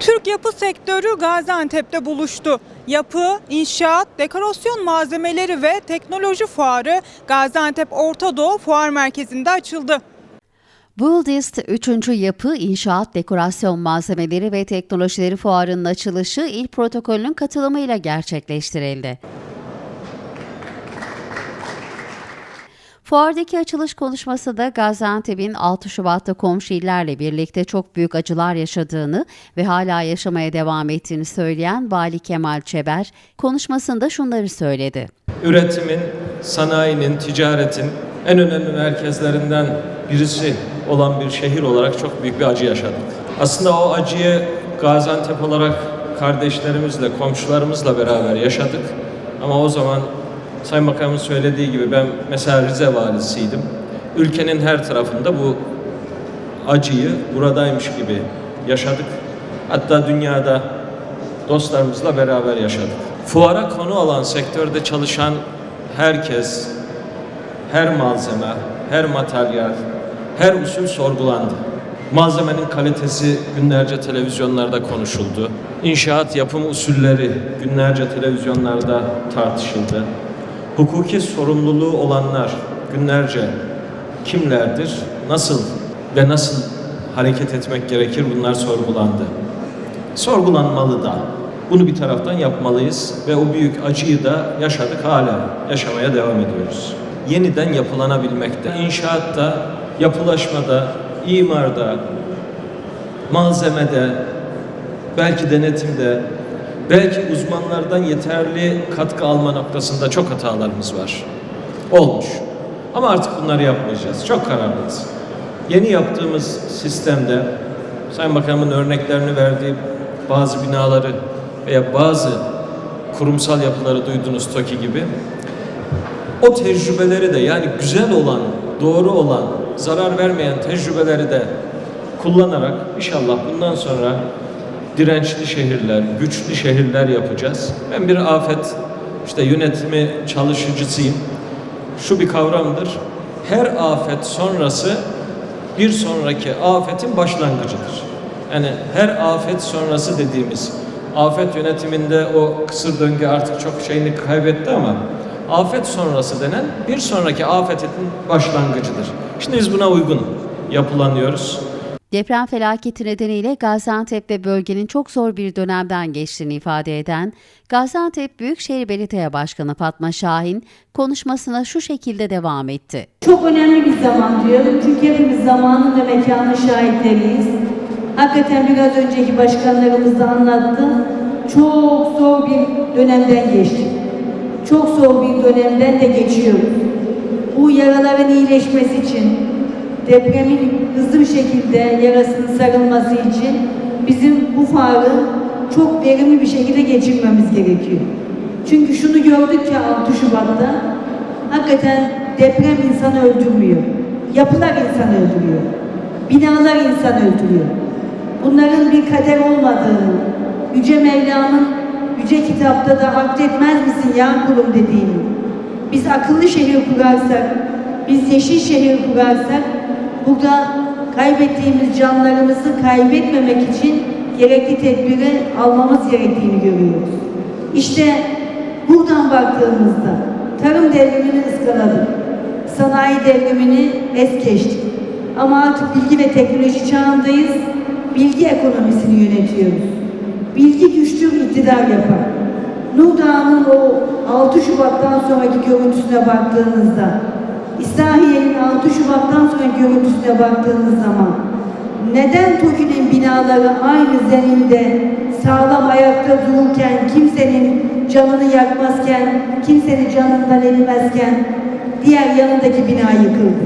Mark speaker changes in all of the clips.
Speaker 1: Türk yapı sektörü Gaziantep'te buluştu. Yapı, inşaat, dekorasyon malzemeleri ve teknoloji fuarı Gaziantep Orta Doğu Fuar Merkezi'nde açıldı.
Speaker 2: Buildist 3. Yapı İnşaat Dekorasyon Malzemeleri ve Teknolojileri Fuarı'nın açılışı il protokolünün katılımıyla gerçekleştirildi. Fuardaki açılış konuşmasında Gaziantep'in 6 Şubat'ta komşu illerle birlikte çok büyük acılar yaşadığını ve hala yaşamaya devam ettiğini söyleyen Vali Kemal Çeber konuşmasında şunları söyledi.
Speaker 3: üretimin, sanayinin, ticaretin en önemli merkezlerinden birisi olan bir şehir olarak çok büyük bir acı yaşadık. Aslında o acıyı Gaziantep olarak kardeşlerimizle, komşularımızla beraber yaşadık. Ama o zaman Sayın Bakanımın söylediği gibi ben mesela Rize valisiydim. Ülkenin her tarafında bu acıyı buradaymış gibi yaşadık. Hatta dünyada dostlarımızla beraber yaşadık. Fuara konu olan sektörde çalışan herkes, her malzeme, her materyal, her usul sorgulandı. Malzemenin kalitesi günlerce televizyonlarda konuşuldu. İnşaat yapım usulleri günlerce televizyonlarda tartışıldı. Hukuki sorumluluğu olanlar günlerce kimlerdir, nasıl ve nasıl hareket etmek gerekir bunlar sorgulandı sorgulanmalı da. Bunu bir taraftan yapmalıyız ve o büyük acıyı da yaşadık hala yaşamaya devam ediyoruz. Yeniden yapılanabilmekte, inşaatta, yapılaşmada, imarda, malzemede, belki denetimde, belki uzmanlardan yeterli katkı alma noktasında çok hatalarımız var. Olmuş. Ama artık bunları yapmayacağız. Çok kararlıyız. Yeni yaptığımız sistemde Sayın Bakanımın örneklerini verdiği bazı binaları veya bazı kurumsal yapıları duydunuz TOKİ gibi. O tecrübeleri de yani güzel olan, doğru olan, zarar vermeyen tecrübeleri de kullanarak inşallah bundan sonra dirençli şehirler, güçlü şehirler yapacağız. Ben bir afet işte yönetimi çalışıcısıyım. Şu bir kavramdır. Her afet sonrası bir sonraki afetin başlangıcıdır. Yani her afet sonrası dediğimiz afet yönetiminde o kısır döngü artık çok şeyini kaybetti ama afet sonrası denen bir sonraki afetin başlangıcıdır. Şimdi biz buna uygun yapılanıyoruz.
Speaker 2: Deprem felaketi nedeniyle Gaziantep ve bölgenin çok zor bir dönemden geçtiğini ifade eden Gaziantep Büyükşehir Belediye Başkanı Fatma Şahin konuşmasına şu şekilde devam etti.
Speaker 4: Çok önemli bir zaman diyorum. Çünkü hepimiz zamanın ve mekanın şahitleriyiz. Hakikaten biraz önceki başkanlarımız da anlattı. Çok zor bir dönemden geçtik. Çok zor bir dönemden de geçiyoruz. Bu yaraların iyileşmesi için, depremin hızlı bir şekilde yarasının sarılması için bizim bu fuarı çok verimli bir şekilde geçirmemiz gerekiyor. Çünkü şunu gördük ki 6 Şubat'ta hakikaten deprem insanı öldürmüyor. Yapılar insanı öldürüyor. Binalar insanı öldürüyor. Bunların bir kader olmadığını, Yüce Mevla'nın Yüce Kitap'ta da akletmez misin ya kulum dediğini, biz akıllı şehir kurarsak, biz yeşil şehir kurarsak, burada kaybettiğimiz canlarımızı kaybetmemek için gerekli tedbiri almamız gerektiğini görüyoruz. İşte buradan baktığımızda tarım devrimini ıskaladık. Sanayi devrimini es geçtik. Ama artık bilgi ve teknoloji çağındayız. Bilgi ekonomisini yönetiyoruz. Bilgi güçlü bir iktidar yapar. Nur Dağı'nın o 6 Şubat'tan sonraki görüntüsüne baktığınızda, İslahiye'nin 6 Şubat'tan sonraki görüntüsüne baktığınız zaman neden TOKİ'nin binaları aynı zeminde sağlam ayakta dururken, kimsenin canını yakmazken, kimsenin canından etmezken diğer yanındaki bina yıkıldı?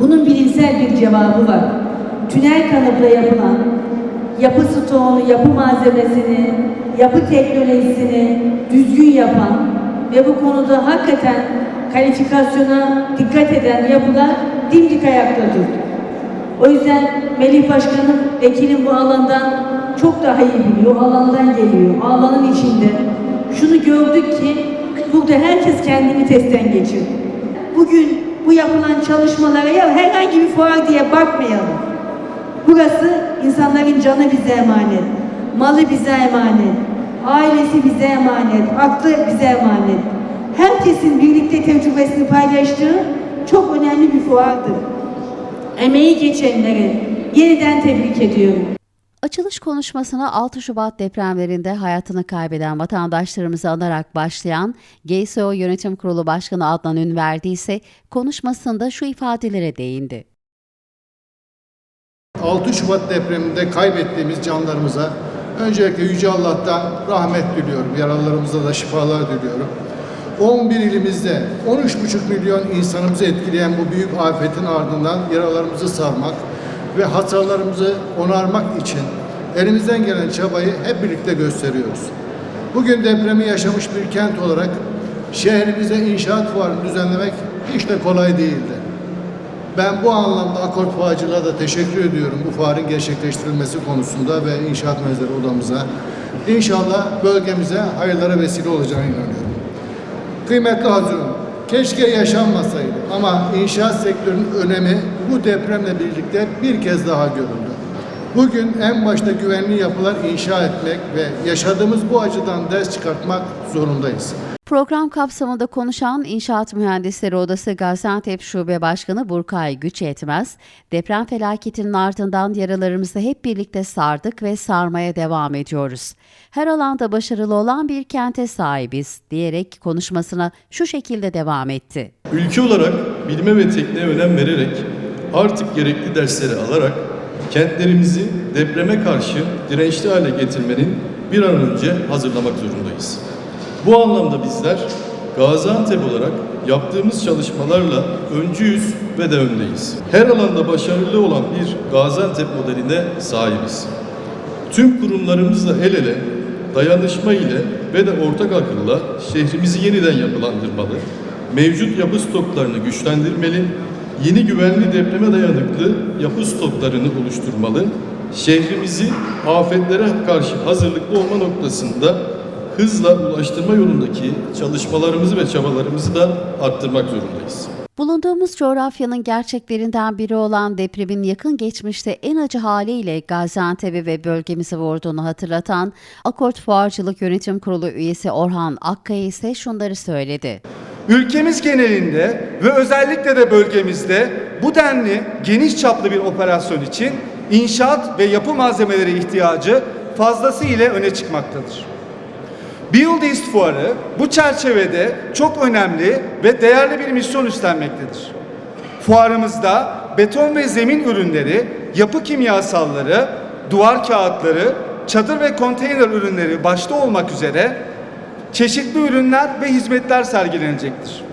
Speaker 4: Bunun bilimsel bir cevabı var. Tünel kanıpla yapılan yapı stoğunu, yapı malzemesini, yapı teknolojisini düzgün yapan ve bu konuda hakikaten kalifikasyona dikkat eden yapılar dimdik ayakta durdu. O yüzden Melih Başkanım, vekilim bu alandan çok daha iyi biliyor, alandan geliyor, alanın içinde. Şunu gördük ki burada herkes kendini testten geçirdi. Bugün bu yapılan çalışmalara ya herhangi bir fuar diye bakmayalım. Burası insanların canı bize emanet. Malı bize emanet, ailesi bize emanet, aklı bize emanet. Herkesin birlikte tecrübesini paylaştığı çok önemli bir fuardır. Emeği geçenleri yeniden tebrik ediyorum.
Speaker 2: Açılış konuşmasına 6 Şubat depremlerinde hayatını kaybeden vatandaşlarımızı anarak başlayan GSO Yönetim Kurulu Başkanı Adnan Ünverdi ise konuşmasında şu ifadelere değindi.
Speaker 5: 6 Şubat depreminde kaybettiğimiz canlarımıza öncelikle Yüce Allah'tan rahmet diliyorum. Yaralılarımıza da şifalar diliyorum. 11 ilimizde 13,5 milyon insanımızı etkileyen bu büyük afetin ardından yaralarımızı sarmak ve hasarlarımızı onarmak için elimizden gelen çabayı hep birlikte gösteriyoruz. Bugün depremi yaşamış bir kent olarak şehrimize inşaat fuarını düzenlemek hiç de kolay değildi. Ben bu anlamda Akort Fuarcılığa da teşekkür ediyorum bu fuarın gerçekleştirilmesi konusunda ve inşaat mühendisleri odamıza. İnşallah bölgemize hayırlara vesile olacağına inanıyorum. Kıymetli hazırım, keşke yaşanmasaydı ama inşaat sektörünün önemi bu depremle birlikte bir kez daha görüldü. Bugün en başta güvenli yapılar inşa etmek ve yaşadığımız bu acıdan ders çıkartmak zorundayız.
Speaker 2: Program kapsamında konuşan İnşaat Mühendisleri Odası Gaziantep Şube Başkanı Burkay Güç Yetmez, deprem felaketinin ardından yaralarımızı hep birlikte sardık ve sarmaya devam ediyoruz. Her alanda başarılı olan bir kente sahibiz diyerek konuşmasına şu şekilde devam etti.
Speaker 6: Ülke olarak bilime ve tekniğe önem vererek artık gerekli dersleri alarak kentlerimizi depreme karşı dirençli hale getirmenin bir an önce hazırlamak zorundayız. Bu anlamda bizler Gaziantep olarak yaptığımız çalışmalarla öncüyüz ve de öndeyiz. Her alanda başarılı olan bir Gaziantep modeline sahibiz. Tüm kurumlarımızla el ele, dayanışma ile ve de ortak akılla şehrimizi yeniden yapılandırmalı, mevcut yapı stoklarını güçlendirmeli, yeni güvenli depreme dayanıklı yapı stoklarını oluşturmalı, şehrimizi afetlere karşı hazırlıklı olma noktasında hızla ulaştırma yolundaki çalışmalarımızı ve çabalarımızı da arttırmak zorundayız.
Speaker 2: Bulunduğumuz coğrafyanın gerçeklerinden biri olan depremin yakın geçmişte en acı haliyle Gaziantep'i ve bölgemizi vurduğunu hatırlatan Akort Fuarcılık Yönetim Kurulu üyesi Orhan Akkaya ise şunları söyledi.
Speaker 7: Ülkemiz genelinde ve özellikle de bölgemizde bu denli geniş çaplı bir operasyon için inşaat ve yapı malzemeleri ihtiyacı fazlasıyla öne çıkmaktadır. Build East Fuarı bu çerçevede çok önemli ve değerli bir misyon üstlenmektedir. Fuarımızda beton ve zemin ürünleri, yapı kimyasalları, duvar kağıtları, çadır ve konteyner ürünleri başta olmak üzere çeşitli ürünler ve hizmetler sergilenecektir.